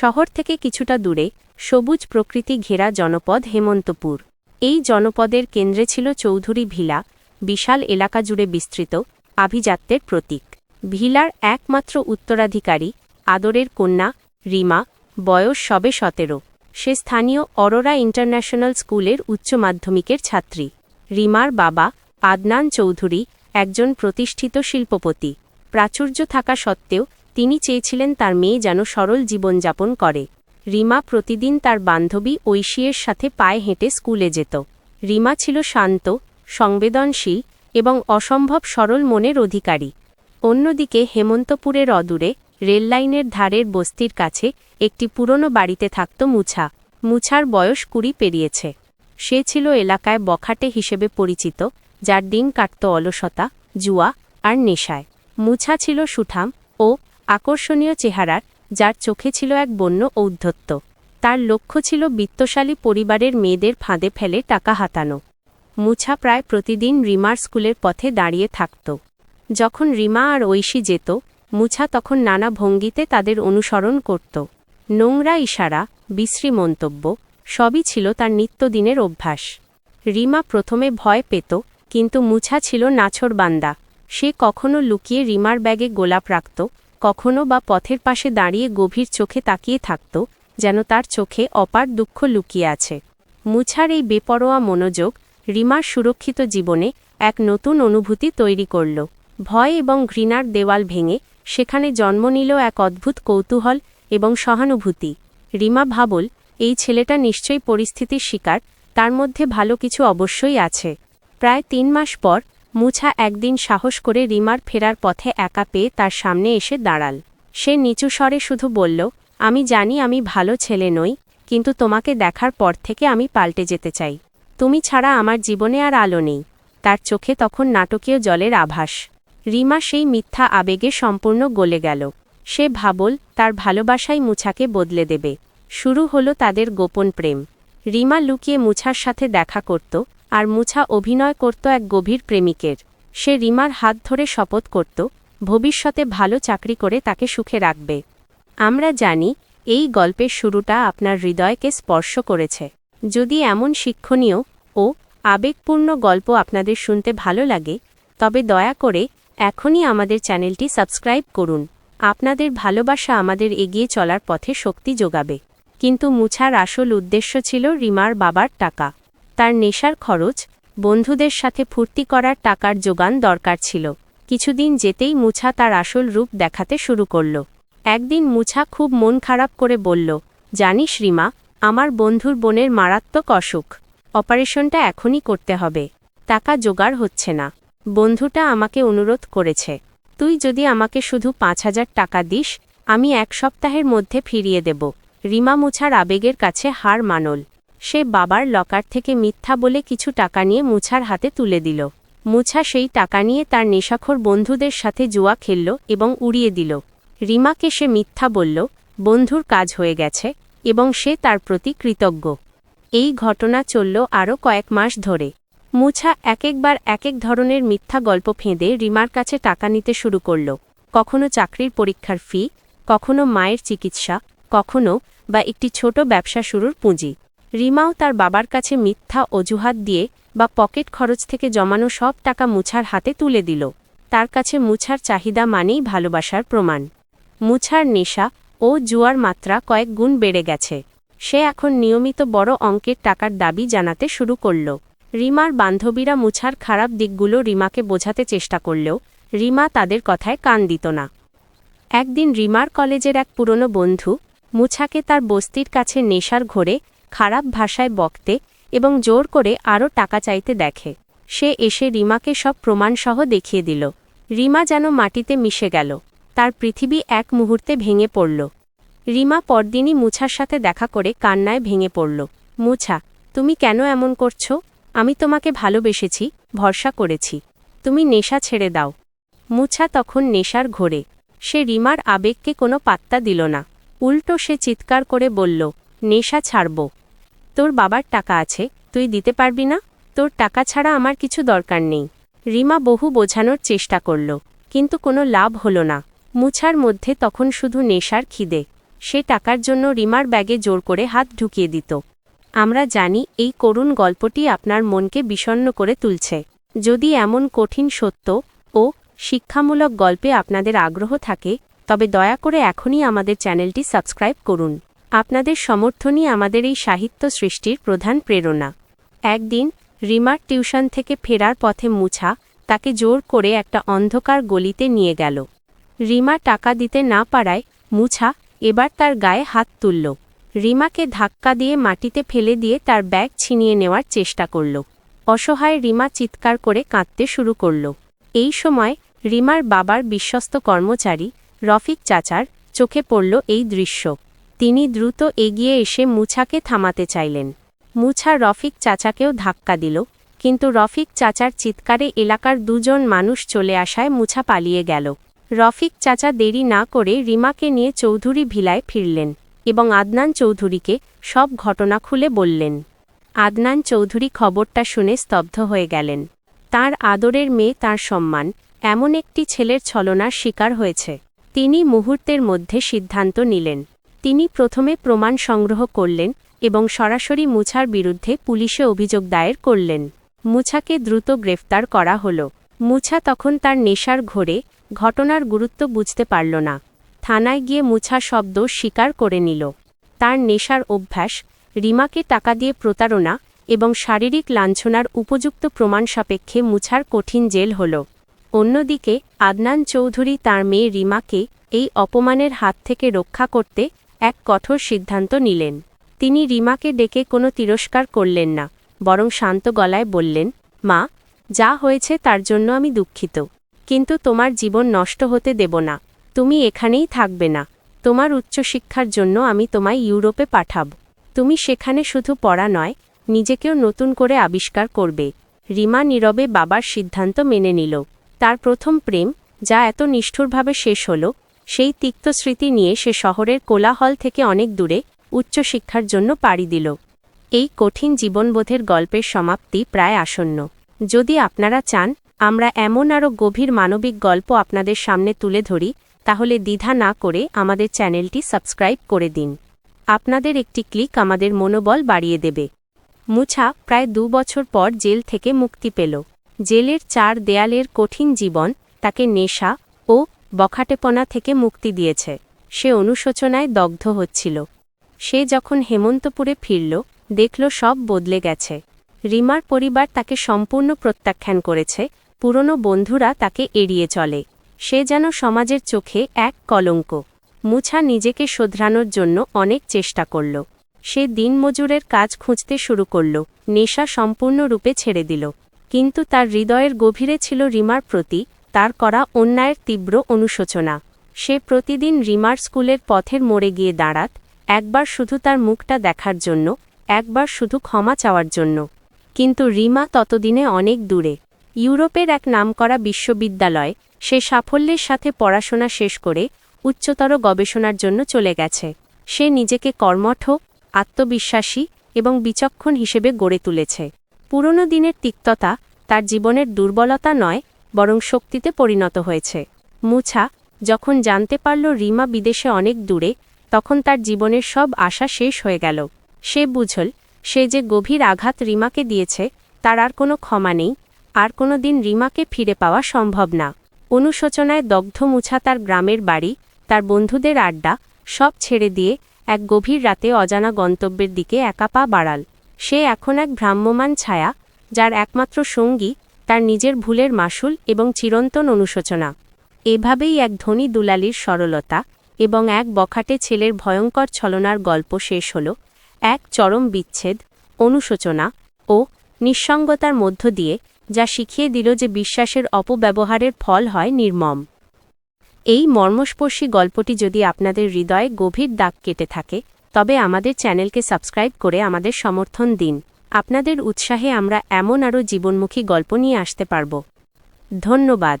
শহর থেকে কিছুটা দূরে সবুজ প্রকৃতি ঘেরা জনপদ হেমন্তপুর। এই জনপদের কেন্দ্রে ছিল চৌধুরী ভিলা, বিশাল এলাকা জুড়ে বিস্তৃত, আভিজাত্যের প্রতীক। ভিলার একমাত্র উত্তরাধিকারী, আদরের কন্যা, রিমা, বয়স সবে সতেরো। সে স্থানীয় অরোরা ইন্টারন্যাশনাল স্কুলের উচ্চ মাধ্যমিকের ছাত্রী। রিমার বাবা, আদনান চৌধুরী, একজন প্রতিষ্ঠিত শিল্পপতি। প্রাচুর্য থাকা সত্ত্বেও তিনি চেয়েছিলেন তার মেয়ে যেন সরল জীবনযাপন করে। রিমা প্রতিদিন তার বান্ধবী ঐশীয়ের সাথে পায়ে হেঁটে স্কুলে যেত। রিমা ছিল শান্ত, সংবেদনশীল এবং অসম্ভব সরল মনের অধিকারী। অন্যদিকে হেমন্তপুরের অদূরে রেললাইনের ধারের বস্তির কাছে একটি পুরনো বাড়িতে থাকত মুছা। মুছার বয়স কুড়ি পেরিয়েছে। সে ছিল এলাকায় বখাটে হিসেবে পরিচিত, যার দিন কাটত অলসতা, জুয়া আর নেশায়। মুছা ছিল সুঠাম ও আকর্ষণীয় চেহারার যার চোখে ছিল এক বন্য ঔদ্ধত্য। তার লক্ষ্য ছিল বিত্তশালী পরিবারের মেয়েদের ফাঁদে ফেলে টাকা হাতানো। মুছা প্রায় প্রতিদিন রিমার স্কুলের পথে দাঁড়িয়ে থাকত। যখন রিমা আর ঐশী যেত, মুছা তখন নানা ভঙ্গিতে তাদের অনুসরণ করত। নোংরা ইশারা, বিশ্রী মন্তব্য, সবই ছিল তার নিত্যদিনের অভ্যাস। রিমা প্রথমে ভয় পেত, কিন্তু মুছা ছিল নাছরবান্দা সে কখনো লুকিয়ে রিমার ব্যাগে গোলাপ রাখত কখনো বা পথের পাশে দাঁড়িয়ে গভীর চোখে তাকিয়ে থাকত, যেন তার চোখে অপার দুঃখ লুকিয়ে আছে। মুছার এই বেপরোয়া মনোযোগ রিমার সুরক্ষিত জীবনে এক নতুন অনুভূতি তৈরি করল। ভয় এবং ঘৃণার দেওয়াল ভেঙে সেখানে জন্ম নিল এক অদ্ভুত কৌতূহল এবং সহানুভূতি। রিমা ভাবল, এই ছেলেটা নিশ্চয়ই পরিস্থিতির শিকার, তার মধ্যে ভালো কিছু অবশ্যই আছে। প্রায় তিন মাস পর মুছা একদিন সাহস করে রিমার ফেরার পথে একা পেয়ে তার সামনে এসে দাঁড়াল। সে নিচু স্বরে শুধু বলল, আমি জানি আমি ভালো ছেলে নই, কিন্তু তোমাকে দেখার পর থেকে আমি পাল্টে যেতে চাই। তুমি ছাড়া আমার জীবনে আর আলো নেই তার চোখে তখন নাটকীয় জলের আভাস। রিমা সেই মিথ্যা আবেগে সম্পূর্ণ গলে গেল। সে ভাবল, তার ভালোবাসাই মুছাকে বদলে দেবে। শুরু হলো তাদের গোপন প্রেম। রিমা লুকিয়ে মুছার সাথে দেখা করত আর মুছা অভিনয় করত এক গভীর প্রেমিকের। সে রিমার হাত ধরে শপথ করত, ভবিষ্যতে ভালো চাকরি করে তাকে সুখে রাখবে। আমরা জানি, এই গল্পের শুরুটা আপনার হৃদয়কে স্পর্শ করেছে। যদি এমন শিক্ষণীয় ও আবেগপূর্ণ গল্প আপনাদের শুনতে ভালো লাগে, তবে দয়া করে এখনই আমাদের চ্যানেলটি সাবস্ক্রাইব করুন। আপনাদের ভালোবাসা আমাদের এগিয়ে চলার পথে শক্তি যোগাবে। কিন্তু মুছার আসল উদ্দেশ্য ছিল রিমার বাবার টাকা। তার নেশার খরচ, বন্ধুদের সাথে ফুর্তি করার টাকার যোগান দরকার ছিল। কিছুদিন যেতেই মুছা তার আসল রূপ দেখাতে শুরু করল। একদিন মুছা খুব মন খারাপ করে বলল জানিস রিমা আমার বন্ধুর বোনের মারাত্মক অসুখ। অপারেশনটা এখনই করতে হবে। টাকা জোগাড় হচ্ছে না। বন্ধুটা আমাকে অনুরোধ করেছে, তুই যদি আমাকে শুধু পাঁচ হাজার টাকা দিস, আমি এক সপ্তাহের মধ্যে ফিরিয়ে দেব। রিমা মুছার আবেগের কাছে হার মানল। সে বাবার লকার থেকে মিথ্যা বলে কিছু টাকা নিয়ে মুছার হাতে তুলে দিল। মুছা সেই টাকা নিয়ে তার নেশাখোর বন্ধুদের সাথে জুয়া খেলল এবং উড়িয়ে দিল। রিমাকে সে মিথ্যা বলল, বন্ধুর কাজ হয়ে গেছে এবং সে তার প্রতি কৃতজ্ঞ। এই ঘটনা চলল আরও কয়েক মাস ধরে। মুছা এক একবার এক এক ধরনের মিথ্যা গল্প ফেঁদে রিমার কাছে টাকা নিতে শুরু করল। কখনো চাকরির পরীক্ষার ফি, কখনো মায়ের চিকিৎসা, কখনো বা একটি ছোট ব্যবসা শুরুর পুঁজি। রিমাও তার বাবার কাছে মিথ্যা অজুহাত দিয়ে বা পকেট খরচ থেকে জমানো সব টাকা মুছার হাতে তুলে দিল। তার কাছে মুছার চাহিদা মানেই ভালোবাসার প্রমাণ। মুছার নেশা ও জুয়ার মাত্রা কয়েক গুণ বেড়ে গেছে। সে এখন নিয়মিত বড় অঙ্কের টাকার দাবি জানাতে শুরু করল। রিমার বান্ধবীরা মুছার খারাপ দিকগুলো রিমাকে বোঝাতে চেষ্টা করলেও রিমা তাদের কথায় কান দিত না। একদিন রিমার কলেজের এক পুরনো বন্ধু মুছাকে তার বস্তির কাছে নেশার ঘোরে খারাপ ভাষায় বকতে এবং জোর করে আরও টাকা চাইতে দেখে। সে এসে রিমাকে সব প্রমাণসহ দেখিয়ে দিল। রিমা যেন মাটিতে মিশে গেল। তার পৃথিবী এক মুহূর্তে ভেঙে পড়ল। রিমা পরদিনই মুছার সাথে দেখা করে কান্নায় ভেঙে পড়ল। মুছা, তুমি কেন এমন করছ? আমি তোমাকে ভালোবেসেছি, ভরসা করেছি। তুমি নেশা ছেড়ে দাও। মুছা তখন নেশার ঘোরে। সে রিমার আবেগকে কোনো পাত্তা দিল না। উল্টো সে চিৎকার করে বলল, নেশা ছাড়ব। তোর বাবার টাকা আছে, তুই দিতে পারবি না? তোর টাকা ছাড়া আমার কিছু দরকার নেই। রিমা বহু বোঝানোর চেষ্টা করল, কিন্তু কোনো লাভ হল না। মুছার মধ্যে তখন শুধু নেশার খিদে। সে টাকার জন্য রিমার ব্যাগে জোর করে হাত ঢুকিয়ে দিত। আমরা জানি এই করুণ গল্পটি আপনার মনকে বিষণ্ণ করে তুলছে। যদি এমন কঠিন সত্য ও শিক্ষামূলক গল্পে আপনাদের আগ্রহ থাকে, তবে দয়া করে এখনই আমাদের চ্যানেলটি সাবস্ক্রাইব করুন। আপনাদের সমর্থনই আমাদের এই সাহিত্য সৃষ্টির প্রধান প্রেরণা। একদিন, রিমার টিউশন থেকে ফেরার পথে মুছা তাকে জোর করে একটা অন্ধকার গলিতে নিয়ে গেল। রিমা টাকা দিতে না পারায় মুছা এবার তার গায়ে হাত তুলল। রিমাকে ধাক্কা দিয়ে মাটিতে ফেলে দিয়ে তার ব্যাগ ছিনিয়ে নেওয়ার চেষ্টা করল। অসহায় রিমা চিৎকার করে কাঁদতে শুরু করল। এই সময় রিমার বাবার বিশ্বস্ত কর্মচারী রফিক চাচার চোখে পড়ল এই দৃশ্য। তিনি দ্রুত এগিয়ে এসে মুছাকে থামাতে চাইলেন। মুছা রফিক চাচাকেও ধাক্কা দিল, কিন্তু রফিক চাচার চিৎকারে এলাকার দুজন মানুষ চলে আসায় মুছা পালিয়ে গেল। রফিক চাচা দেরি না করে রিমাকে নিয়ে চৌধুরী ভিলায় ফিরলেন এবং আদনান চৌধুরীকে সব ঘটনা খুলে বললেন। আদনান চৌধুরী খবরটা শুনে স্তব্ধ হয়ে গেলেন। তার আদরের মেয়ে তার সম্মান, এমন একটি ছেলের ছলনার শিকার হয়েছে। তিনি মুহূর্তের মধ্যে সিদ্ধান্ত নিলেন। তিনি প্রথমে প্রমাণ সংগ্রহ করলেন এবং সরাসরি মুছার বিরুদ্ধে পুলিশে অভিযোগ দায়ের করলেন। মুছাকে দ্রুত গ্রেফতার করা হল। মুছা তখন তার নেশার ঘোরে, ঘটনার গুরুত্ব বুঝতে পারল না। থানায় গিয়ে মুছা শব্দ স্বীকার করে নিল। তার নেশার অভ্যাস, রিমাকে টাকা দিয়ে প্রতারণা এবং শারীরিক লাঞ্ছনার উপযুক্ত প্রমাণ সাপেক্ষে মুছার কঠিন জেল হল। অন্যদিকে, আদনান চৌধুরী তার মেয়ে রিমাকে এই অপমানের হাত থেকে রক্ষা করতে এক কঠোর সিদ্ধান্ত নিলেন। তিনি রিমাকে ডেকে কোনো তিরস্কার করলেন না, বরং শান্ত গলায় বললেন, মা, যা হয়েছে তার জন্য আমি দুঃখিত। কিন্তু তোমার জীবন নষ্ট হতে দেব না। তুমি এখানেই থাকবে না। তোমার উচ্চশিক্ষার জন্য আমি তোমায় ইউরোপে পাঠাব। তুমি সেখানে শুধু পড়া নয়, নিজেকেও নতুন করে আবিষ্কার করবে। রিমা নীরবে বাবার সিদ্ধান্ত মেনে নিল। তার প্রথম প্রেম, যা এত নিষ্ঠুরভাবে শেষ হল সেই তিক্ত স্মৃতি নিয়ে সে শহরের কোলাহল থেকে অনেক দূরে উচ্চশিক্ষার জন্য পাড়ি দিল। এই কঠিন জীবনবোধের গল্পের সমাপ্তি প্রায় আসন্ন। যদি আপনারা চান, আমরা এমন আরও গভীর মানবিক গল্প আপনাদের সামনে তুলে ধরি, তাহলে দ্বিধা না করে আমাদের চ্যানেলটি সাবস্ক্রাইব করে দিন। আপনাদের একটি ক্লিক আমাদের মনোবল বাড়িয়ে দেবে। মুছা প্রায় দু বছর পর জেল থেকে মুক্তি পেল। জেলের চার দেয়ালের কঠিন জীবন, তাকে নেশা ও বখাটেপনা থেকে মুক্তি দিয়েছে। সে অনুশোচনায় দগ্ধ হচ্ছিল। সে যখন হেমন্তপুরে ফিরল, দেখল সব বদলে গেছে। রিমার পরিবার তাকে সম্পূর্ণ প্রত্যাখ্যান করেছে, পুরনো বন্ধুরা তাকে এড়িয়ে চলে। সে যেন সমাজের চোখে এক কলঙ্ক। মুছা নিজেকে শোধরানোর জন্য অনেক চেষ্টা করল। সে দিনমজুরের কাজ খুঁজতে শুরু করল, নেশা সম্পূর্ণরূপে ছেড়ে দিল। কিন্তু তার হৃদয়ের গভীরে ছিল রিমার প্রতি তার করা অন্যায়ের তীব্র অনুশোচনা। সে প্রতিদিন রিমার স্কুলের পথের মোড়ে গিয়ে দাঁড়াত, একবার শুধু তার মুখটা দেখার জন্য, একবার শুধু ক্ষমা চাওয়ার জন্য। কিন্তু রিমা ততদিনে অনেক দূরে। ইউরোপের এক নামকরা বিশ্ববিদ্যালয়, সে সাফল্যের সাথে পড়াশোনা শেষ করে উচ্চতর গবেষণার জন্য চলে গেছে। সে নিজেকে কর্মঠ, আত্মবিশ্বাসী এবং বিচক্ষণ হিসেবে গড়ে তুলেছে। পুরনো দিনের তিক্ততা তার জীবনের দুর্বলতা নয় বরং শক্তিতে পরিণত হয়েছে। মুছা যখন জানতে পারল রিমা বিদেশে অনেক দূরে, তখন তার জীবনের সব আশা শেষ হয়ে গেল। সে বুঝল, সে যে গভীর আঘাত রিমাকে দিয়েছে, তার আর কোনো ক্ষমা নেই, আর কোনো দিন রিমাকে ফিরে পাওয়া সম্ভব না। অনুশোচনায় দগ্ধ মুছা তার গ্রামের বাড়ি, তার বন্ধুদের আড্ডা, সব ছেড়ে দিয়ে এক গভীর রাতে অজানা গন্তব্যের দিকে একা পা বাড়াল। সে এখন এক ভ্রাম্যমান ছায়া, যার একমাত্র সঙ্গী তার নিজের ভুলের মাসুল এবং চিরন্তন অনুশোচনা। এভাবেই এক ধনী দুলালির সরলতা এবং এক বখাটে ছেলের ভয়ঙ্কর ছলনার গল্প শেষ হল, এক চরম বিচ্ছেদ, অনুশোচনা ও নিঃসঙ্গতার মধ্য দিয়ে, যা শিখিয়ে দিল যে বিশ্বাসের অপব্যবহারের ফল হয় নির্মম। এই মর্মস্পর্শী গল্পটি যদি আপনাদের হৃদয়ে গভীর দাগ কেটে থাকে, তবে আমাদের চ্যানেলকে সাবস্ক্রাইব করে আমাদের সমর্থন দিন। আপনাদের উৎসাহে আমরা এমন আরও জীবনমুখী গল্প নিয়ে আসতে পারব। ধন্যবাদ।